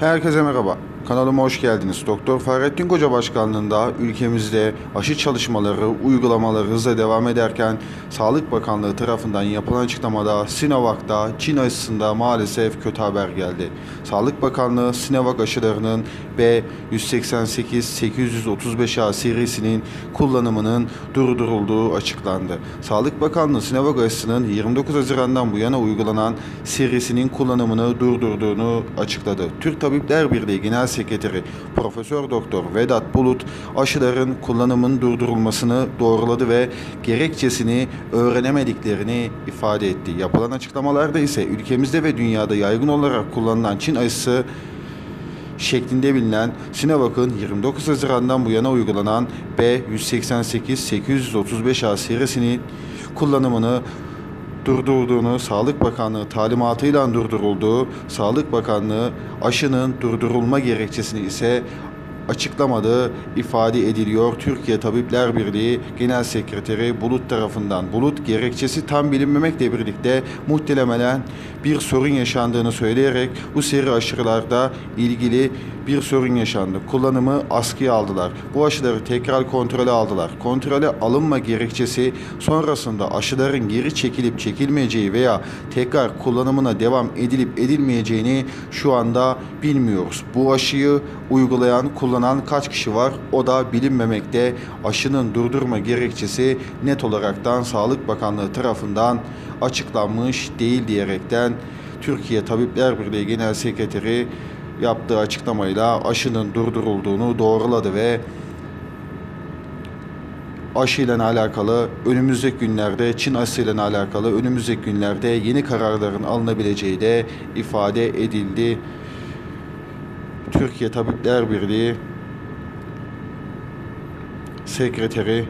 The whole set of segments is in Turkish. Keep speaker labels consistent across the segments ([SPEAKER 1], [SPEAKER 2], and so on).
[SPEAKER 1] Herkese merhaba. Kanalıma hoş geldiniz. Doktor Fahrettin Koca Başkanlığında ülkemizde aşı çalışmaları, uygulamaları hızla devam ederken Sağlık Bakanlığı tarafından yapılan açıklamada Sinovac'ta Çin aşısında maalesef kötü haber geldi. Sağlık Bakanlığı Sinovac aşılarının B188-835A serisinin kullanımının durdurulduğu açıklandı. Sağlık Bakanlığı Sinovac aşısının 29 Haziran'dan bu yana uygulanan serisinin kullanımını durdurduğunu açıkladı. Türk Tabipler Birliği Genel Sekreteri Profesör Doktor Vedat Bulut aşıların kullanımının durdurulmasını doğruladı ve gerekçesini öğrenemediklerini ifade etti. Yapılan açıklamalarda ise ülkemizde ve dünyada yaygın olarak kullanılan Çin aşısı şeklinde bilinen Sinovac'ın 29 Haziran'dan bu yana uygulanan B188-835A serisinin kullanımını durdurduğunu, Sağlık Bakanlığı talimatıyla durdurulduğu, Sağlık Bakanlığı aşının durdurulma gerekçesini ise açıklamadığı ifade ediliyor. Türkiye Tabipler Birliği Genel Sekreteri Bulut tarafından. Bulut gerekçesi tam bilinmemekle birlikte muhtemelen bir sorun yaşandığını söyleyerek bu seri aşılarda ilgili bir sorun yaşandı. Kullanımı askıya aldılar. Bu aşıları tekrar kontrole aldılar. Kontrole alınma gerekçesi sonrasında aşıların geri çekilip çekilmeyeceği veya tekrar kullanımına devam edilip edilmeyeceğini şu anda bilmiyoruz. Bu aşıyı uygulayan, kullanan kaç kişi var o da bilinmemekte. Aşının durdurma gerekçesi net olaraktan Sağlık Bakanlığı tarafından açıklanmış değil diyerekten Türkiye Tabipler Birliği Genel Sekreteri yaptığı açıklamayla aşının durdurulduğunu doğruladı ve aşıyla alakalı önümüzdeki günlerde Çin aşısıyla alakalı önümüzdeki günlerde yeni kararların alınabileceği de ifade edildi. Türkiye Tabipler Birliği Sekreteri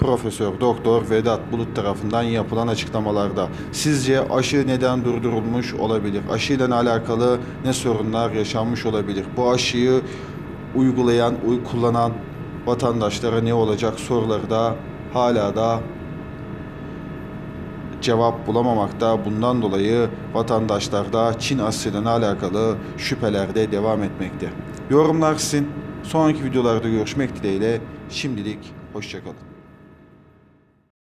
[SPEAKER 1] Profesör Doktor Vedat Bulut tarafından yapılan açıklamalarda sizce aşı neden durdurulmuş olabilir? Aşıyla alakalı ne sorunlar yaşanmış olabilir? Bu aşıyı uygulayan, uy- kullanan vatandaşlara ne olacak soruları da hala da cevap bulamamakta. Bundan dolayı vatandaşlarda Çin aşısıyla alakalı şüpheler de devam etmekte. Yorumlar sizin. Sonraki videolarda görüşmek dileğiyle. Şimdilik hoşçakalın.